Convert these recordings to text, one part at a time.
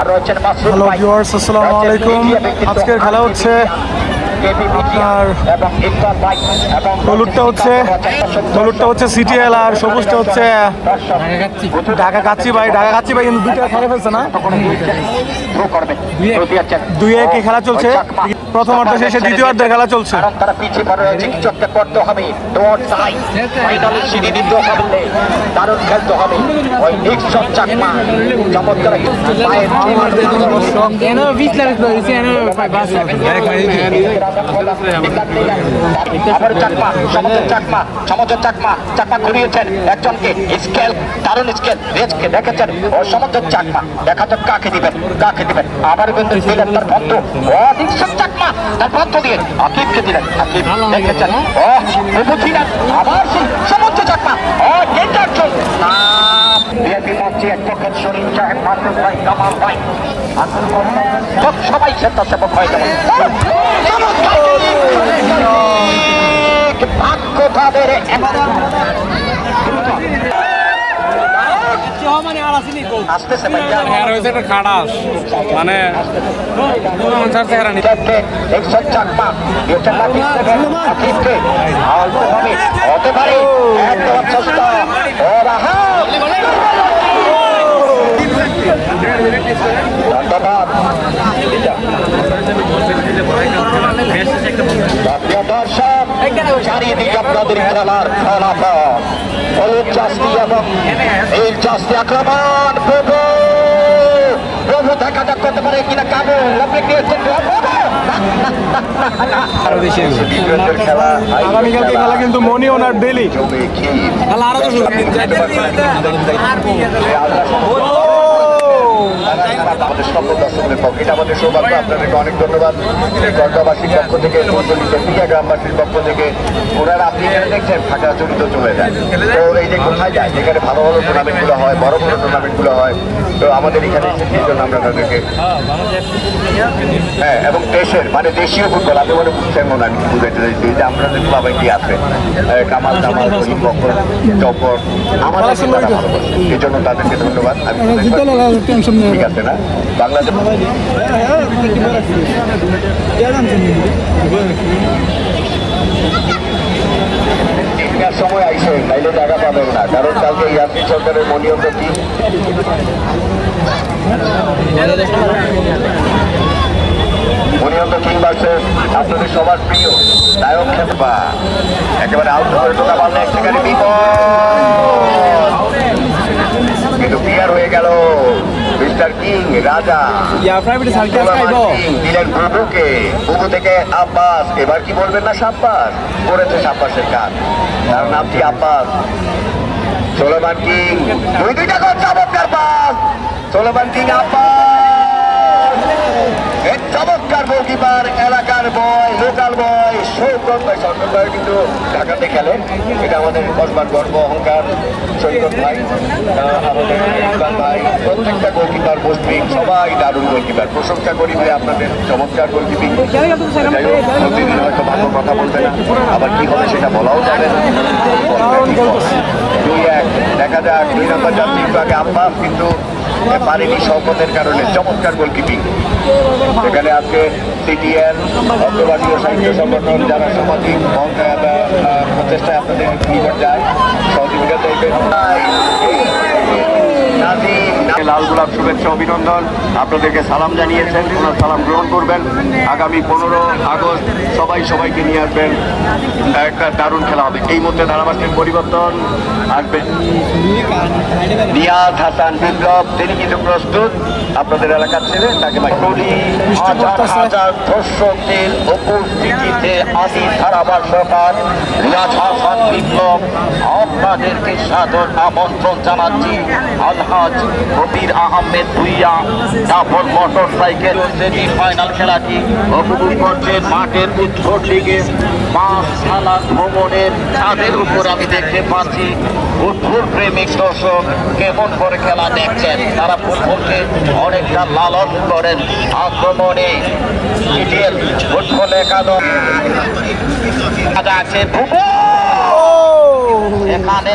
Hello viewers আসসালামু আলাইকুম। আজকের খেলা হচ্ছে আপনার হলুদটা হচ্ছে হলুদটা হচ্ছে সিটিএল আর সবুজটা হচ্ছে ঢাকা কাচ্চি ভাই। ঢাকা কাচ্চি ভাই কিন্তু দুইটা খেলে ফেলছে না? দুই এক খেলা চলছে। প্রথম অর্ধ শেষে দ্বিতীয় অর্ধের খেলা চলছে। কারণ তারা পিছিয়ে পড়ে রয়েছে কিছু একটা করতে হবে। ডোয়ার সাই ফাইনালে সিঁড়ি দিতে হবে। দারুণ খেলতে হবে। ওই নিক্সন চাকমা চমৎকার. আবার চাকমা সমুদ্র চাকমা সমুদ্র চাকমা চাকমা ঘুরিয়েছেন একজনকে। স্কেল দারুণ স্কেল রেজকে দেখেছেন। ও সমুদ্র চাকমা দেখা তো কাকে দিবেন কাকে দিবেন। আবার কিন্তু দিলেন তার বন্ধু। ও নিক্সন চাকমা তার বন্ধু দিয়ে আকিবকে দিলেন? আকিব দেখেছেন ও বুঝিলেন আবার সেই সমুদ্র চাকমা। ও ইন্টারচল বিএপি মঞ্চে অ্যাডভোকেট শরীফ সাহেব মাসুদ ভাই কামাল ভাই। সব সবাই স্বেচ্ছাসেবক হয়ে যাবে ভাগ্য তাদের আসতেছে ভাইয়া হ্যাঁ রয়েছে একটা খাটাস মানে অনুসার চেহারা নিতে দেখবে একশো চাকমা এটা লাঠি দেবেন আকিবকে অল্প হবে হতে পারে। একদম ধন্যবাদ প্রিয় দর্শক চারিদিকে আপনাদের খেলার ফলাফল হলুদ চাষটি এবং এই চাষটি আক্রমণ প্রভু! প্রভু দেখা যাক করতে পারে কিনা কাবু। লম্বে দিয়েছেন খেলা আগামীকালকে খেলা। কিন্তু মনি ওনার ডেলি আমাদের সকল দর্শকদের পক্ষ এটা আমাদের সৌভাগ্য। আপনাদেরকে অনেক ধন্যবাদ। গর্গাবাসীর পক্ষ থেকে টেকনিকা গ্রামবাসীর পক্ষ থেকে ওনারা আপনি এখানে দেখছেন ফাঁকা জড়িত চলে যায়। তো এই যে কোথায় যায় যেখানে ভালো ভালো টুর্নামেন্টগুলো হয় বড় বড় টুর্নামেন্টগুলো হয় তো আমাদের এখানে এসেছি জন্য আমরা তাদেরকে হ্যাঁ এবং দেশের মানে দেশীয় ফুটবল আপনি মনে বুঝছেন মনে আমি বুঝাইতে চাইছি? যে আমরা যে ক্লাবে কি আছে কামাল বকর জফর আমাদের এই জন্য তাদেরকে ধন্যবাদ। আমি সময় আইসে, নাইলে টাকা পাবেন না। কারণ কালকে ইয়াসিন সরকারের মনিয়ত কি? মনিয়ন্ত কিং ভার্সেস আপনাদের সবার প্রিয় নায়ক খেপা একেবারে আউট করে ঢোকা পারলে সেখানে বিপদ। কিন্তু বিয়ার হয়ে গেল। মিস্টার কিং রাজা। কিং দিলেন বুবুকে বুবু থেকে আব্বাস এবার কি বলবেন না সাব্বাস? করেছে সাব্বাসের কাজ। তার নাম কি আব্বাস? Solomon king. দুই দুইটা করছে আপনার পাস। সোলোমান কিং আব্বাস এই গোলকিপার এলাকার বয় লোকাল বয় সৈকত ভাই সৈকত ভাই কিন্তু ঢাকাতে খেলে। এটা আমাদের কসবার গর্ব, অহংকার। সৈকত ভাই আমাদের ইকবাল ভাই, প্রত্যেকটা গোলকিপার মুসলিম সবাই দারুণ গোলকিপার প্রশংসা করি ভাই আপনাদের, চমৎকার গোলকিপিং প্রতিদিন হয়তো ভালো কথা বলবে না। আবার কি হবে সেটা বলাও যাবে দুই এক, দেখা যাক, দুই নম্বর যাত্রী বিভাগে আব্বাস কিন্তু পারেনি শওকতের কারণে চমৎকার গোলকিপিং এখানে আজকে সিটিএন অন্তর্বাসীয় সাহিত্য সংগঠন যারা সামাজিক প্রচেষ্টায় আপনাদের নিকট যায় সহযোগিতা নাজিম, লাল গোলাপ শুভেচ্ছা অভিনন্দন। আপনাদেরকে সালাম জানিয়েছেন, ওনার সালাম গ্রহণ করবেন। আগামী পনেরো আগস্ট সবাই সবাইকে নিয়ে আসবেন। একটা দারুণ খেলা হবে। এই মধ্যে ধারাবাহিক পরিবর্তন আসবেন নিয়াজ হাসান বিপ্লব, তিনি কিন্তু প্রস্তুত। আপনাদের এলাকার ছেলে, তাকে বিপ্লব, আপনাদেরকে সাদর আমন্ত্রণ জানাচ্ছি। আলহাজ কবির আহমেদ ভুইয়া তারপর মোটর সাইকেল সেমি ফাইনাল খেলাটি উপভোগ করছে মাঠের উত্তর দিকে। পাঁচ থানা ভ্রমণের ছাদের উপর আমি দেখতে পাচ্ছি ফুটবল প্রেমিক দর্শক কেমন করে খেলা দেখছেন? তারা ফুটবলকে অনেকটা লালন করেন আক্রমণে। ফুটবল একাদশ। আছে ভুবন এখানে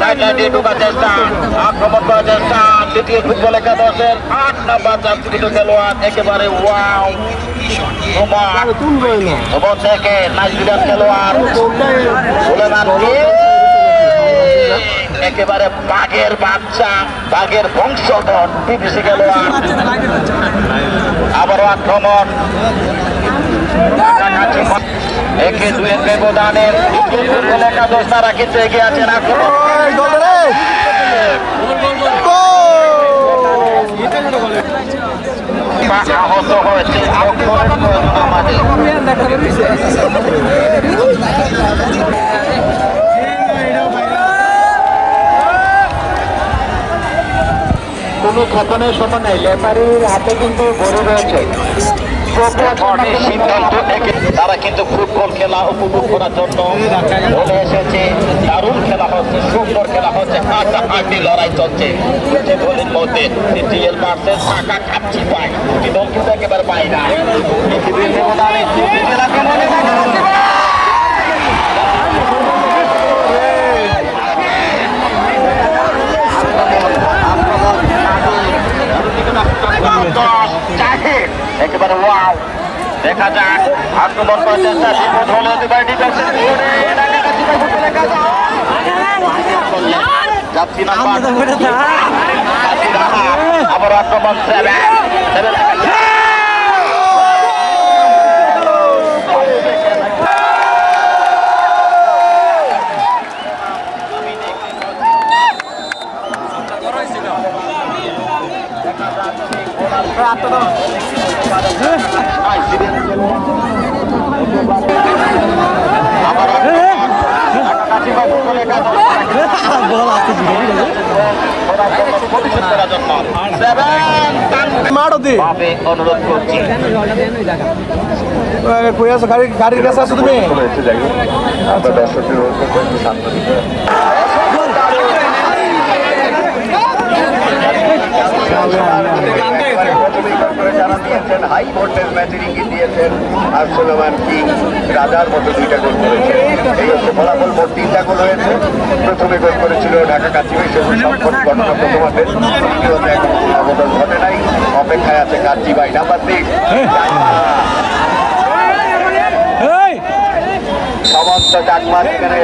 সাইড লাইনে ঢোকার চেষ্টা আক্রমণ করার চেষ্টা দ্বিতীয় ফুটবল একাদশের আট নাম্বার যাত্রীকৃত খেলোয়াড় একেবারে ওয়াও তোমার তোমার থেকে নাইজেরিয়ান খেলোয়াড় সুলেমান একেবারে বাঘের বাচ্চা বাঘের বংশধর বিদেশি খেলোয়াড়। আবারও আক্রমণ। একে দুয়ের ব্যবধানের দ্বিতীয় ফুটবল একাদশ তারা কিন্তু এগিয়ে আছেন আক্রমণ এই, গোল রে! আহত হয়েছে রক্ষণের প্রয়োজন আমাদের। কোনো খতনের সময় নেই লেপারির হাতে কিন্তু গড়ে রয়েছে। সিদ্ধান্ত থেকে তারা কিন্তু ফুটবল খেলা উপভোগ করার জন্য বলে এসেছে। দারুণ খেলা হচ্ছে, সুন্দর খেলা হচ্ছে হাড্ডাহাড্ডি লড়াই চলছে। দুটি দলের মধ্যে ডিএল ভার্সেস ঢাকা কাচ্চি পায় দল কিন্তু একেবারে পায় না আক্রমণে দেখা যাচ্ছে। দশ, জাহির। একেবারে ওয়াও দেখা যাক আক্রমণ করার চেষ্টা বিপদ হলে। আবার আক্রমণ। কাছাকাছি বা ফুটবলে কাজা। প্রতিশোধ করার জন্য। সেভেন, টান মারো দি ভাবে অনুরোধ করছি কই আছো গাড়ি গাড়ির কাছে আছো তুমি হাই ভোল্টেজ ম্যাচের ইঙ্গিত দিয়েছেন আর সুলেমান কিং রাজার মতো দুইটা গোল করেছে। এই হচ্ছে ফলাফল মোট তিনটা গোল হয়েছে। প্রথমে গোল করেছিল ঢাকা কাচিমে সবুজ সম্পদ ঘটনা প্রথমাতে দ্বিতীয়তে এখন অবদান ঘটে নাই। অপেক্ষায় আছে কাচ্চি ভাই নাম্বার সিক্স সমস্ত চাকমা এখানে